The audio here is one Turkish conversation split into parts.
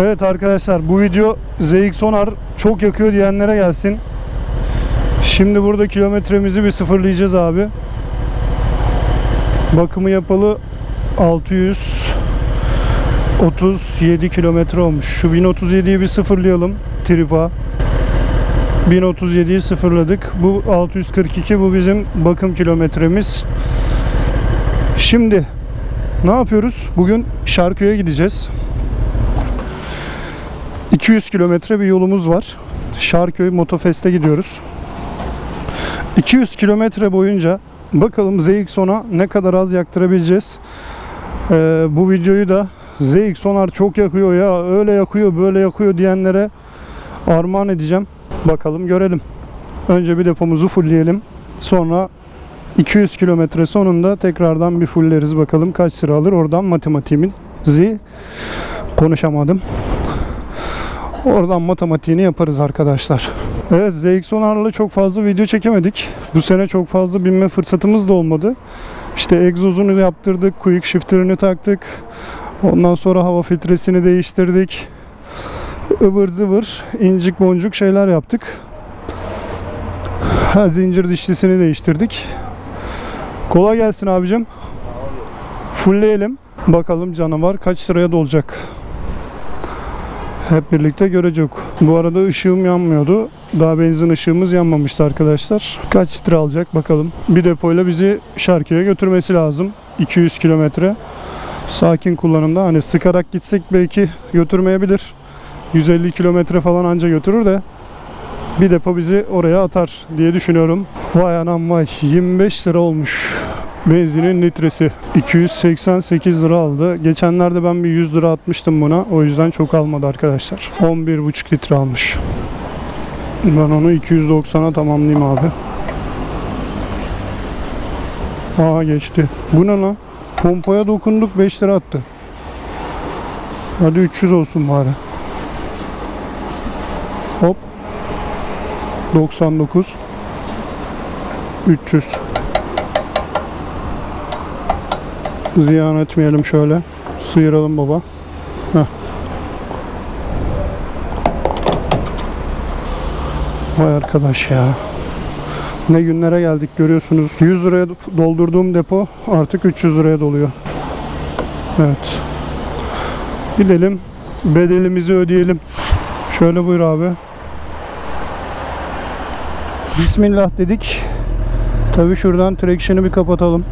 Evet arkadaşlar bu video ZX Sonar çok yakıyor diyenlere gelsin. Şimdi burada kilometremizi bir sıfırlayacağız abi. Bakımı yapalı 637 kilometre olmuş. Şu 1037'yi bir sıfırlayalım. Tripa. 1037'yi sıfırladık. Bu 642 bu bizim bakım kilometremiz. Şimdi ne yapıyoruz? Bugün Şarköy'e gideceğiz. 200 kilometre bir yolumuz var. Şarköy Motofest'e gidiyoruz. 200 kilometre boyunca bakalım ZX-10'a ne kadar az yaktırabileceğiz. Ee, bu videoyu da ZX-10'ar çok yakıyor ya öyle yakıyor böyle yakıyor diyenlere armağan edeceğim. Bakalım görelim. Önce bir depomuzu fullleyelim. Sonra 200 kilometre sonunda tekrardan bir fullleriz bakalım kaç sıra alır. Oradan matematiğimin zi konuşamadım. Oradan matematiğini yaparız arkadaşlar. Evet ZX-10R'la çok fazla video çekemedik. Bu sene çok fazla binme fırsatımız da olmadı. İşte egzozunu yaptırdık, quick shifter'ını taktık. Ondan sonra hava filtresini değiştirdik. ıvır zıvır, incik boncuk şeyler yaptık. Ha, zincir dişlisini değiştirdik. Kolay gelsin abicim. Fullleyelim. Bakalım canavar kaç sıraya dolacak. Hep birlikte görecek. Bu arada ışığım yanmıyordu. Daha benzin ışığımız yanmamıştı arkadaşlar. Kaç litre alacak bakalım. Bir depoyla bizi Şarkı'ya götürmesi lazım. 200 kilometre. Sakin kullanımda. Hani sıkarak gitsek belki götürmeyebilir. 150 kilometre falan anca götürür de bir depo bizi oraya atar diye düşünüyorum. Vay anam vay 25 lira olmuş. Benzinin litresi 288 lira aldı. Geçenlerde ben bir 100 lira atmıştım buna. O yüzden çok almadı arkadaşlar. 11,5 litre almış. Ben onu 290'a tamamlayayım abi. Aa geçti. Bu ne lan? Pompaya dokunduk 5 lira attı. Hadi 300 olsun bari. Hop. 99 300 Ziyan etmeyelim şöyle. Sıyıralım baba. Heh. Vay arkadaş ya. Ne günlere geldik görüyorsunuz. 100 liraya doldurduğum depo artık 300 liraya doluyor. Evet. Gidelim. Bedelimizi ödeyelim. Şöyle buyur abi. Bismillah dedik. Tabii şuradan traction'ı bir kapatalım.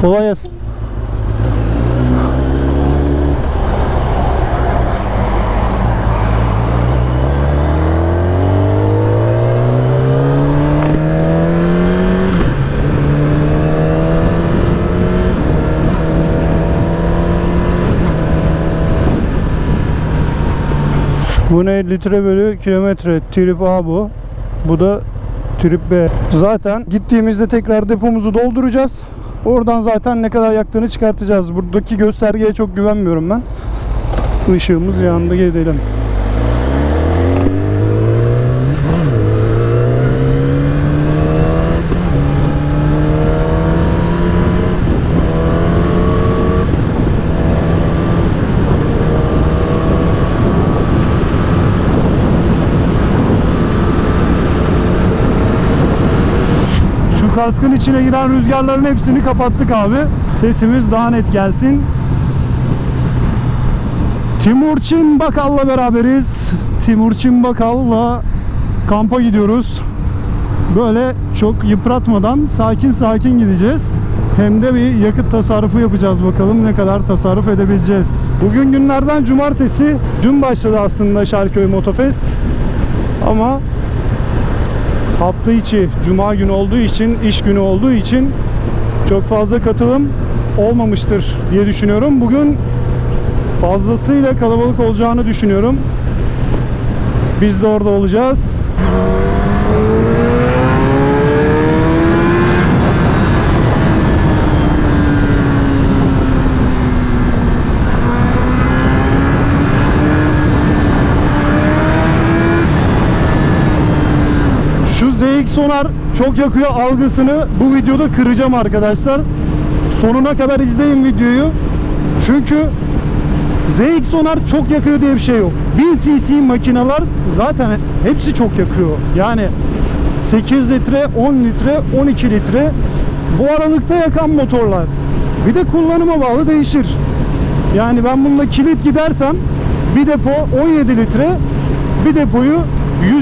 Kolay gelsin. Bu ne litre bölü kilometre trip A bu. Bu da trip B. Zaten gittiğimizde tekrar depomuzu dolduracağız. Oradan zaten ne kadar yaktığını çıkartacağız. Buradaki göstergeye çok güvenmiyorum ben. Işığımız yandı gidelim. Kaskın içine giren rüzgarların hepsini kapattık abi. Sesimiz daha net gelsin. Timurçin Bakal'la beraberiz. Timurçin Bakal'la kampa gidiyoruz. Böyle çok yıpratmadan sakin sakin gideceğiz. Hem de bir yakıt tasarrufu yapacağız bakalım ne kadar tasarruf edebileceğiz. Bugün günlerden cumartesi. Dün başladı aslında Şarköy Motofest. Ama hafta içi cuma günü olduğu için iş günü olduğu için çok fazla katılım olmamıştır diye düşünüyorum. Bugün fazlasıyla kalabalık olacağını düşünüyorum. Biz de orada olacağız. Şu ZX Sonar çok yakıyor algısını bu videoda kıracağım arkadaşlar. sonuna kadar izleyin videoyu. Çünkü ZX Sonar çok yakıyor diye bir şey yok. 1000 cc makineler zaten hepsi çok yakıyor. Yani 8 litre, 10 litre, 12 litre bu aralıkta yakan motorlar. Bir de kullanıma bağlı değişir. Yani ben bununla kilit gidersem bir depo 17 litre, bir depoyu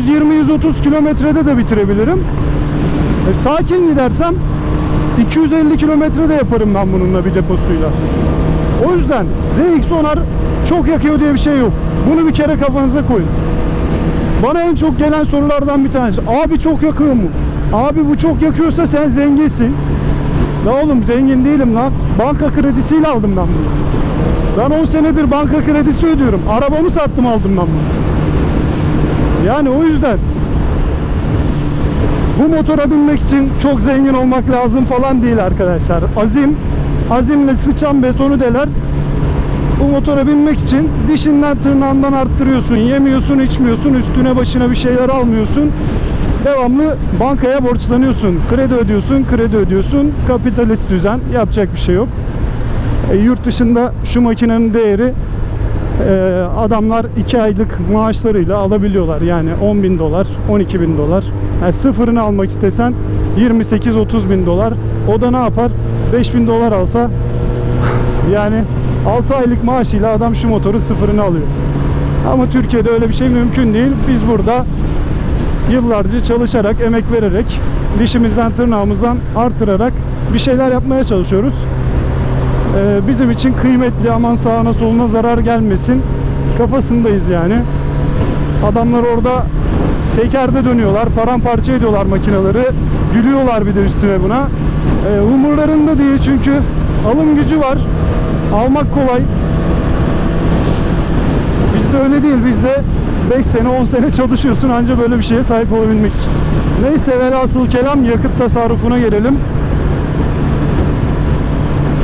120-130 kilometrede de bitirebilirim. E, sakin gidersem 250 kilometrede yaparım ben bununla bir deposuyla. O yüzden ZX Sonar çok yakıyor diye bir şey yok. Bunu bir kere kafanıza koyun. Bana en çok gelen sorulardan bir tanesi. Abi çok yakıyor mu? Abi bu çok yakıyorsa sen zenginsin. La oğlum zengin değilim lan. Banka kredisiyle aldım ben bunu. Ben 10 senedir banka kredisi ödüyorum. Arabamı sattım aldım ben bunu. Yani o yüzden bu motora binmek için çok zengin olmak lazım falan değil arkadaşlar. Azim, azimle sıçan betonu deler. Bu motora binmek için dişinden tırnağından arttırıyorsun. Yemiyorsun, içmiyorsun, üstüne başına bir şeyler almıyorsun. Devamlı bankaya borçlanıyorsun. Kredi ödüyorsun, kredi ödüyorsun. Kapitalist düzen. Yapacak bir şey yok. E, yurt dışında şu makinenin değeri e, adamlar 2 aylık maaşlarıyla alabiliyorlar. Yani 10 bin dolar, 12 bin dolar. Yani sıfırını almak istesen 28-30 bin dolar. O da ne yapar? 5 bin dolar alsa yani 6 aylık maaşıyla adam şu motoru sıfırını alıyor. Ama Türkiye'de öyle bir şey mümkün değil. Biz burada yıllarca çalışarak, emek vererek, dişimizden tırnağımızdan artırarak bir şeyler yapmaya çalışıyoruz. Ee, bizim için kıymetli aman sağına soluna zarar gelmesin kafasındayız yani. Adamlar orada tekerde dönüyorlar, paramparça ediyorlar makineleri, gülüyorlar bir de üstüne buna. Ee, umurlarında değil çünkü alım gücü var, almak kolay. Bizde öyle değil, bizde 5 sene 10 sene çalışıyorsun anca böyle bir şeye sahip olabilmek için. Neyse velhasıl kelam yakıt tasarrufuna gelelim.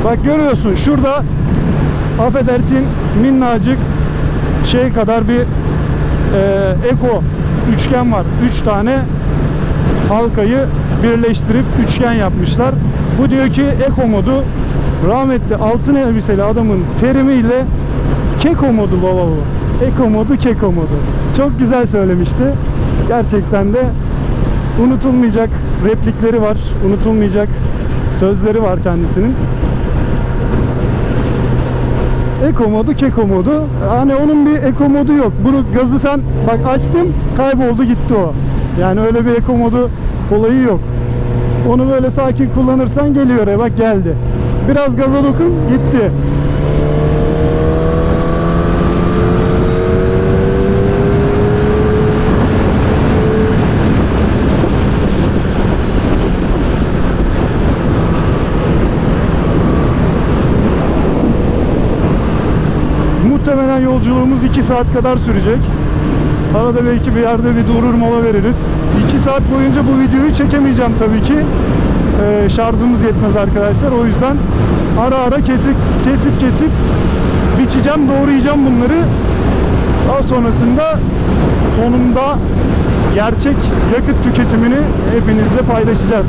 Bak görüyorsun şurada affedersin minnacık şey kadar bir e, eko üçgen var. Üç tane halkayı birleştirip üçgen yapmışlar. Bu diyor ki eko modu rahmetli altın elbiseli adamın terimiyle keko modu baba bu. Eko modu keko modu. Çok güzel söylemişti. Gerçekten de unutulmayacak replikleri var. Unutulmayacak sözleri var kendisinin. Eko modu, keko modu. Hani onun bir eko modu yok. Bunu gazı sen bak açtım, kayboldu gitti o. Yani öyle bir eko modu olayı yok. Onu böyle sakin kullanırsan geliyor ya bak geldi. Biraz gaza dokun gitti. Muhtemelen yolculuğumuz 2 saat kadar sürecek. Arada belki bir yerde bir durur mola veririz. 2 saat boyunca bu videoyu çekemeyeceğim tabii ki. Ee, şarjımız yetmez arkadaşlar. O yüzden ara ara kesip kesip kesip biçeceğim, doğrayacağım bunları. Daha sonrasında sonunda gerçek yakıt tüketimini hepinizle paylaşacağız.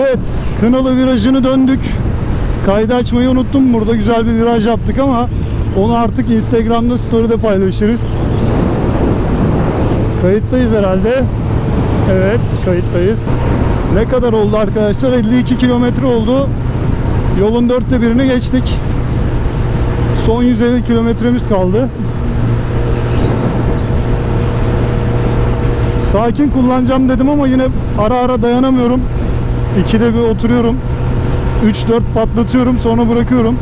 Evet, Kınalı virajını döndük. Kaydı açmayı unuttum. Burada güzel bir viraj yaptık ama onu artık Instagram'da story'de paylaşırız. Kayıttayız herhalde. Evet, kayıttayız. Ne kadar oldu arkadaşlar? 52 kilometre oldu. Yolun dörtte birini geçtik. Son 150 kilometremiz kaldı. Sakin kullanacağım dedim ama yine ara ara dayanamıyorum. İkide bir oturuyorum. 3-4 patlatıyorum sonra bırakıyorum.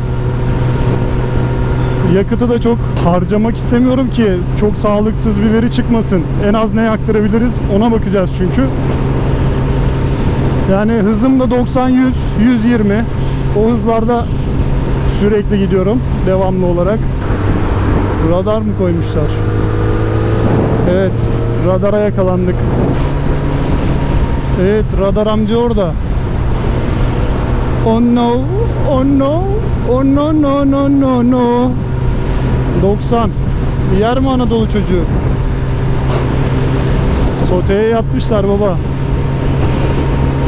Yakıtı da çok harcamak istemiyorum ki çok sağlıksız bir veri çıkmasın. En az ne yaktırabiliriz ona bakacağız çünkü. Yani hızım da 90-100, 120. O hızlarda sürekli gidiyorum devamlı olarak. Radar mı koymuşlar? Evet, radara yakalandık. Evet, radar amca orada. Oh no, oh no, oh no no no no no. 90. Yer mi Anadolu çocuğu? Soteye yatmışlar baba.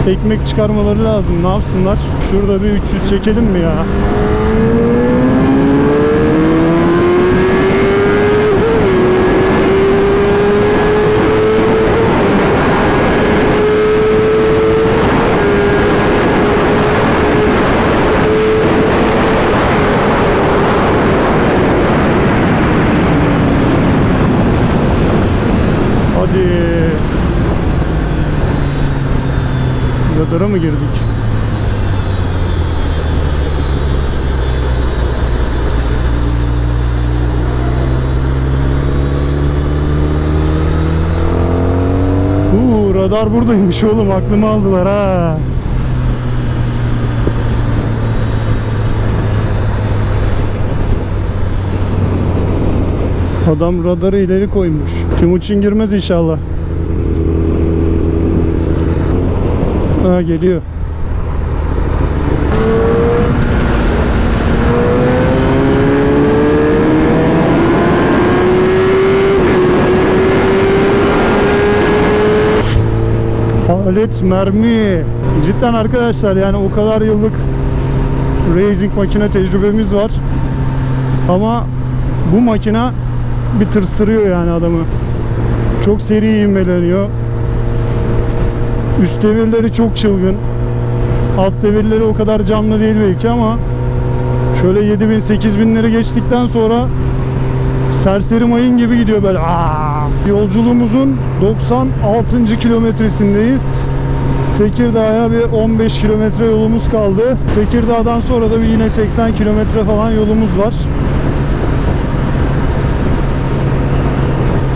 Ekmek çıkarmaları lazım. Ne yapsınlar? Şurada bir 300 çekelim mi ya? Hadi. Radara mı girdik? Radar buradaymış oğlum aklımı aldılar ha. Adam radarı ileri koymuş. Timuçin girmez inşallah. Ha geliyor. Alet mermi. Cidden arkadaşlar yani o kadar yıllık racing makine tecrübemiz var. Ama bu makina bir tırstırıyor yani adamı. Çok seri ivmeleniyor. Üst devirleri çok çılgın. Alt devirleri o kadar canlı değil belki ama şöyle 7000 8000'leri geçtikten sonra serseri mayın gibi gidiyor böyle. Aa! Yolculuğumuzun 96. kilometresindeyiz. Tekirdağ'a bir 15 kilometre yolumuz kaldı. Tekirdağ'dan sonra da bir yine 80 kilometre falan yolumuz var.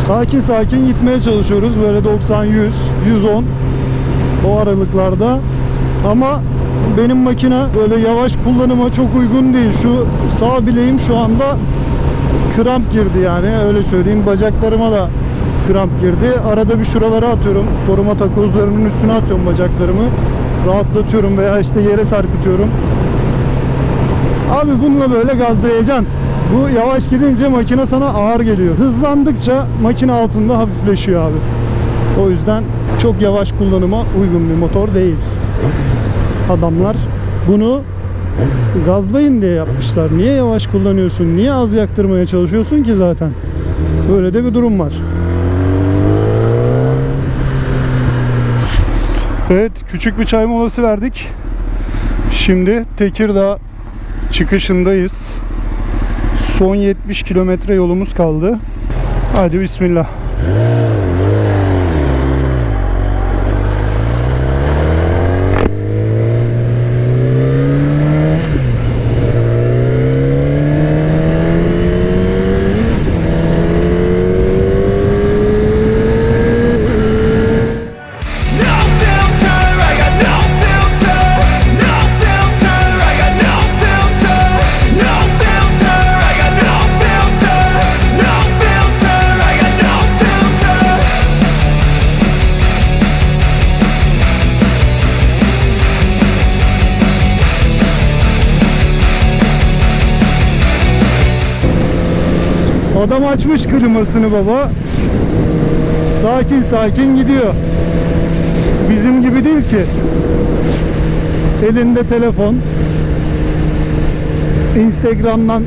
Sakin sakin gitmeye çalışıyoruz. Böyle 90, 100, 110 o aralıklarda. Ama benim makine böyle yavaş kullanıma çok uygun değil. Şu sağ bileğim şu anda kramp girdi yani öyle söyleyeyim. Bacaklarıma da kramp girdi. Arada bir şuralara atıyorum. Koruma takozlarının üstüne atıyorum bacaklarımı. Rahatlatıyorum veya işte yere sarkıtıyorum. Abi bununla böyle gazlayacaksın. Bu yavaş gidince makine sana ağır geliyor. Hızlandıkça makine altında hafifleşiyor abi. O yüzden çok yavaş kullanıma uygun bir motor değil. Adamlar bunu gazlayın diye yapmışlar. Niye yavaş kullanıyorsun? Niye az yaktırmaya çalışıyorsun ki zaten? Böyle de bir durum var. Evet, küçük bir çay molası verdik. Şimdi Tekirdağ çıkışındayız. Son 70 kilometre yolumuz kaldı. Hadi bismillah. Adam açmış klimasını baba. Sakin sakin gidiyor. Bizim gibi değil ki. Elinde telefon. Instagram'dan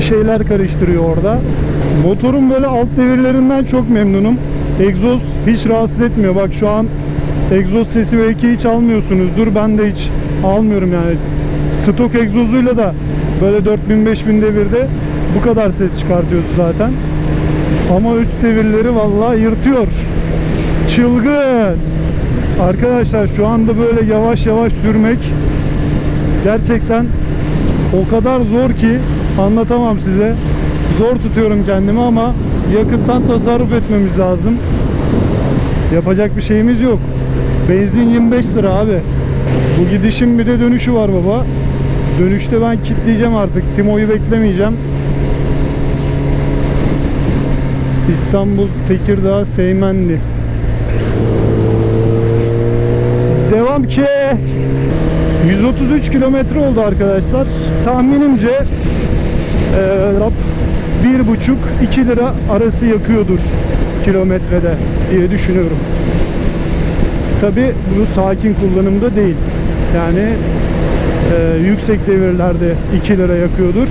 şeyler karıştırıyor orada. Motorun böyle alt devirlerinden çok memnunum. Egzoz hiç rahatsız etmiyor. Bak şu an egzoz sesi belki hiç almıyorsunuzdur. Ben de hiç almıyorum yani. Stok egzozuyla da böyle 4000-5000 devirde bu kadar ses çıkartıyordu zaten. Ama üst devirleri vallahi yırtıyor. Çılgın. Arkadaşlar şu anda böyle yavaş yavaş sürmek gerçekten o kadar zor ki anlatamam size. Zor tutuyorum kendimi ama yakıttan tasarruf etmemiz lazım. Yapacak bir şeyimiz yok. Benzin 25 lira abi. Bu gidişin bir de dönüşü var baba. Dönüşte ben kitleyeceğim artık. Timo'yu beklemeyeceğim. İstanbul, Tekirdağ, Seymenli. Devam ki. 133 kilometre oldu arkadaşlar. Tahminimce e, rap 1,5-2 lira arası yakıyordur kilometrede diye düşünüyorum. Tabi bu sakin kullanımda değil. Yani e, yüksek devirlerde 2 lira yakıyordur.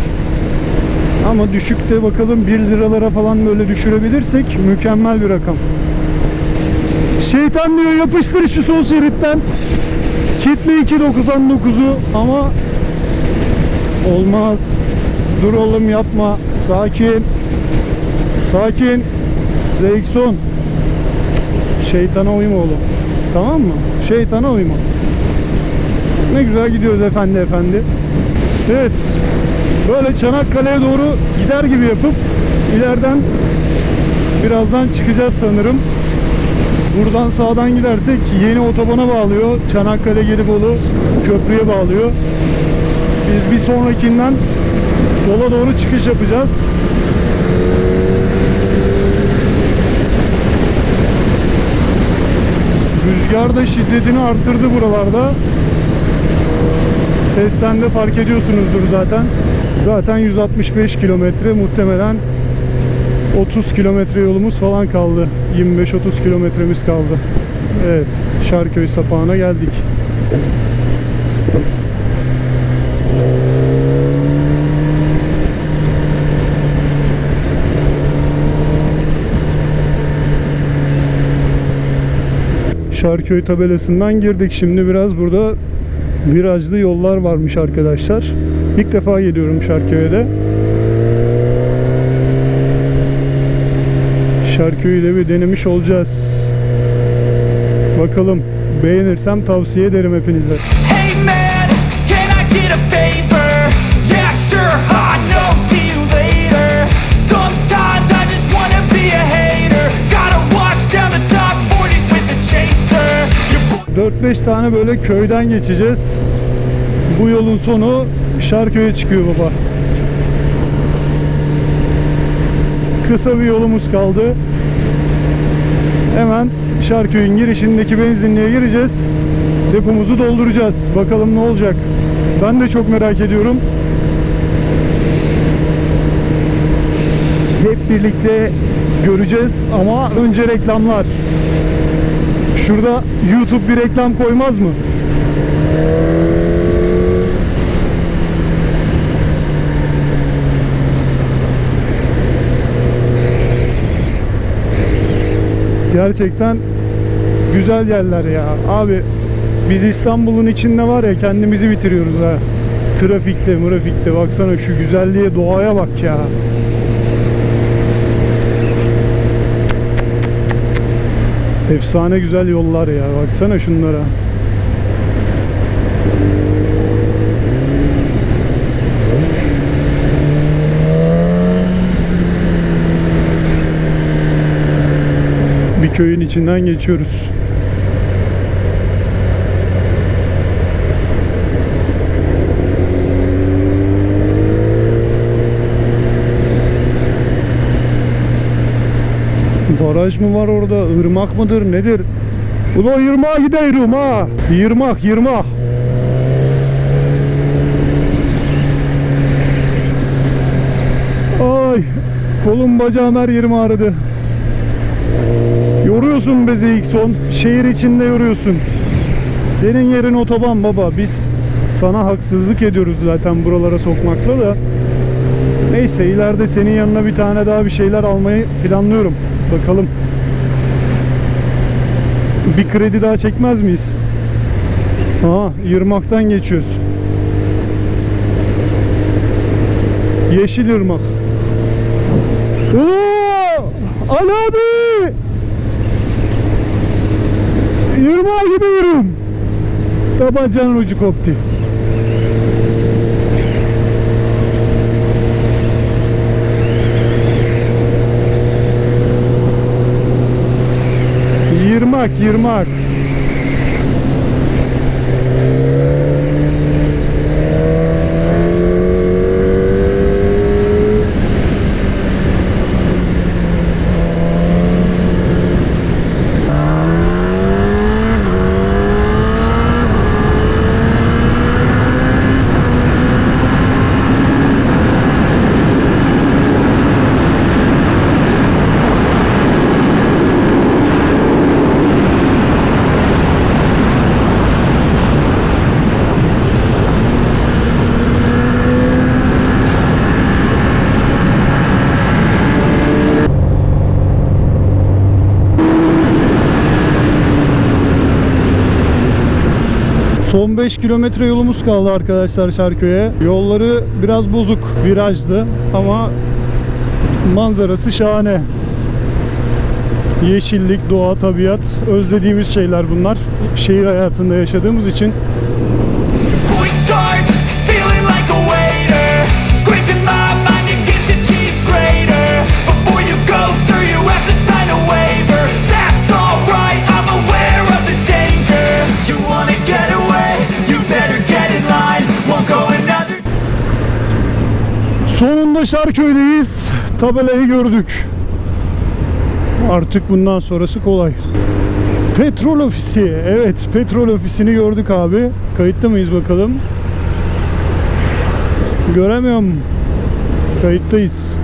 Ama düşükte bakalım 1 liralara falan böyle düşürebilirsek mükemmel bir rakam. Şeytan diyor yapıştır şu sol şeritten. Kitle 2.99'u ama olmaz. Dur oğlum yapma. Sakin. Sakin. ZX-10. Cık, Şeytana uyma oğlum. Tamam mı? Şeytana uyma. Ne güzel gidiyoruz efendi efendi. Evet. Böyle Çanakkale'ye doğru gider gibi yapıp ileriden birazdan çıkacağız sanırım. Buradan sağdan gidersek yeni otobana bağlıyor. Çanakkale Gelibolu köprüye bağlıyor. Biz bir sonrakinden sola doğru çıkış yapacağız. Rüzgar da şiddetini arttırdı buralarda. Sesten de fark ediyorsunuzdur zaten. Zaten 165 kilometre muhtemelen 30 kilometre yolumuz falan kaldı. 25-30 kilometremiz kaldı. Evet, Şarköy sapağına geldik. Şarköy tabelasından girdik. Şimdi biraz burada virajlı yollar varmış arkadaşlar. İlk defa geliyorum Şarköy'e de. Şarköy'ü de bir denemiş olacağız. Bakalım beğenirsem tavsiye ederim hepinize. Hey man, can I get a favor? Yeah, sure, I know, see you later. Sometimes I just wanna be a hater. Gotta wash down the top 40s with a chaser. Your 4-5 tane böyle köyden geçeceğiz. Bu yolun sonu Şarköy'e çıkıyor baba. Kısa bir yolumuz kaldı. Hemen Şarköy'ün girişindeki benzinliğe gireceğiz. Depomuzu dolduracağız. Bakalım ne olacak. Ben de çok merak ediyorum. Hep birlikte göreceğiz ama önce reklamlar. Şurada YouTube bir reklam koymaz mı? Gerçekten güzel yerler ya. Abi biz İstanbul'un içinde var ya kendimizi bitiriyoruz ha. Trafikte, mırafikte baksana şu güzelliğe, doğaya bak ya. Efsane güzel yollar ya. Baksana şunlara. Bir köyün içinden geçiyoruz. Baraj mı var orada? Irmak mıdır? Nedir? Ula yırmağa gidiyorum ha. Yırmak, yırmak. Ay, kolum bacağım her yerim ağrıdı. Yoruyorsun be Zeyikson. Şehir içinde yoruyorsun. Senin yerin otoban baba. Biz sana haksızlık ediyoruz zaten buralara sokmakla da. Neyse ileride senin yanına bir tane daha bir şeyler almayı planlıyorum. Bakalım. Bir kredi daha çekmez miyiz? Aha, Yırmak'tan geçiyoruz. Yeşil Irmak. Oo! Ali abi! Yırmağa gidiyorum. Tabancanın ucu koptu. Yırmak, yırmak. Son 5 kilometre yolumuz kaldı arkadaşlar Şarköy'e. Yolları biraz bozuk, virajlı ama manzarası şahane. Yeşillik, doğa, tabiat özlediğimiz şeyler bunlar. Şehir hayatında yaşadığımız için Sonunda Şarköy'deyiz. Tabelayı gördük. Artık bundan sonrası kolay. Petrol ofisi. Evet, petrol ofisini gördük abi. Kayıtta mıyız bakalım? Göremiyorum. Kayıttayız.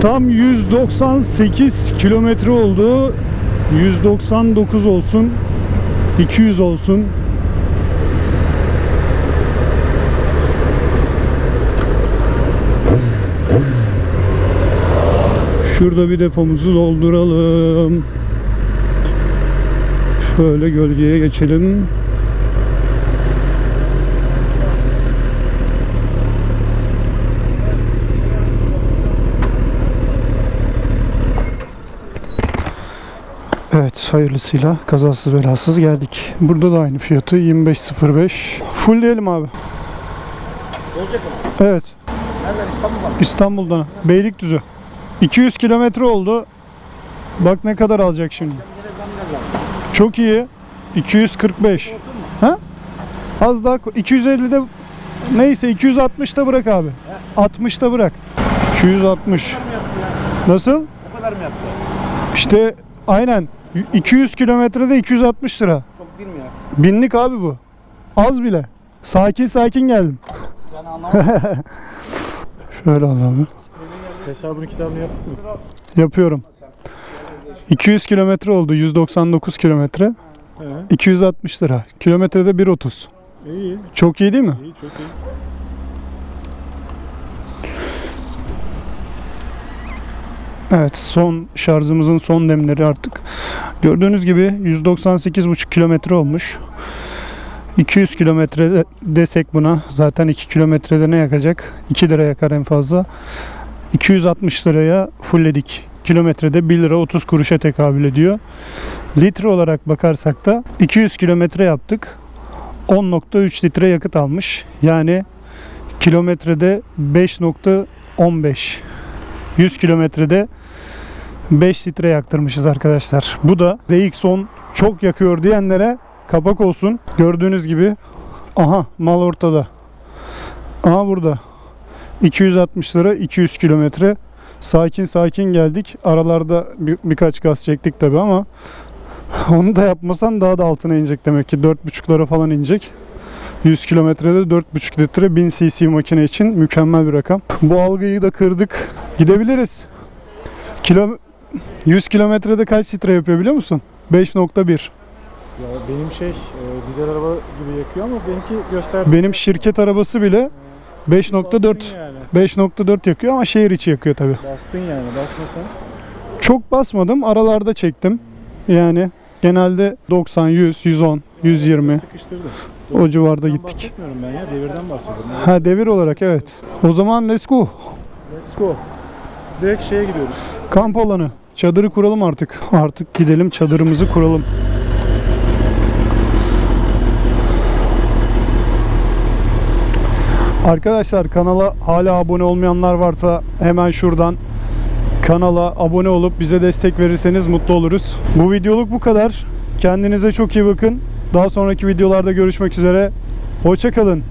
Tam 198 kilometre oldu. 199 olsun. 200 olsun. Şurada bir depomuzu dolduralım. Şöyle gölgeye geçelim. Evet hayırlısıyla kazasız belasız geldik. Burada da aynı fiyatı 25.05. Full diyelim abi. Olacak mı? Evet. Nereden İstanbul'dan? İstanbul'dan. Beylikdüzü. 200 kilometre oldu. Bak ne kadar alacak şimdi. Çok iyi. 245. Ha? Az daha ko- 250'de neyse 260'da bırak abi. 60'da bırak. 260. Nasıl? O kadar mı yaptı? İşte aynen 200 kilometrede 260 lira. Çok değil mi ya? Binlik abi bu. Az bile. Sakin sakin geldim. Yani anlamadım. Şöyle al abi. Hesabını kitabını yaptık mı? Yapıyorum. 200 kilometre oldu. 199 kilometre. He. 260 lira. Kilometrede 1.30. İyi, Çok iyi değil mi? iyi, çok iyi. Evet son şarjımızın son demleri artık. Gördüğünüz gibi 198,5 kilometre olmuş. 200 kilometre de- desek buna zaten 2 kilometrede ne yakacak? 2 lira yakar en fazla. 260 liraya fullledik. Kilometrede 1 lira 30 kuruşa tekabül ediyor. Litre olarak bakarsak da 200 kilometre yaptık. 10.3 litre yakıt almış. Yani kilometrede 5.15 100 kilometrede 5 litre yaktırmışız arkadaşlar. Bu da ZX-10 çok yakıyor diyenlere kapak olsun. Gördüğünüz gibi aha mal ortada. Aha burada. 260 lira 200 kilometre. Sakin sakin geldik. Aralarda bir, birkaç gaz çektik tabi ama onu da yapmasan daha da altına inecek demek ki. 4.5'lara falan inecek. 100 kilometrede 4.5 litre 1000 cc makine için mükemmel bir rakam. Bu algıyı da kırdık. Gidebiliriz. Kilo 100 kilometrede kaç litre yapıyor biliyor musun? 5.1. Ya benim şey, e, dizel araba gibi yakıyor ama benimki gösterdi. Benim şirket arabası bile 5.4 Bastın yani. 5.4 yakıyor ama şehir içi yakıyor tabi. Bastın yani, basmasan. Çok basmadım. Aralarda çektim. Yani genelde 90, 100, 110, 120 Sıkıştırdı. o civarda gittik. bahsetmiyorum ben ya, devirden bahsediyorum. Ha devir olarak evet. O zaman let's go. Let's go. Direkt şeye gidiyoruz. Kamp alanı. Çadırı kuralım artık. Artık gidelim çadırımızı kuralım. Arkadaşlar kanala hala abone olmayanlar varsa hemen şuradan kanala abone olup bize destek verirseniz mutlu oluruz. Bu videoluk bu kadar. Kendinize çok iyi bakın. Daha sonraki videolarda görüşmek üzere. Hoşçakalın.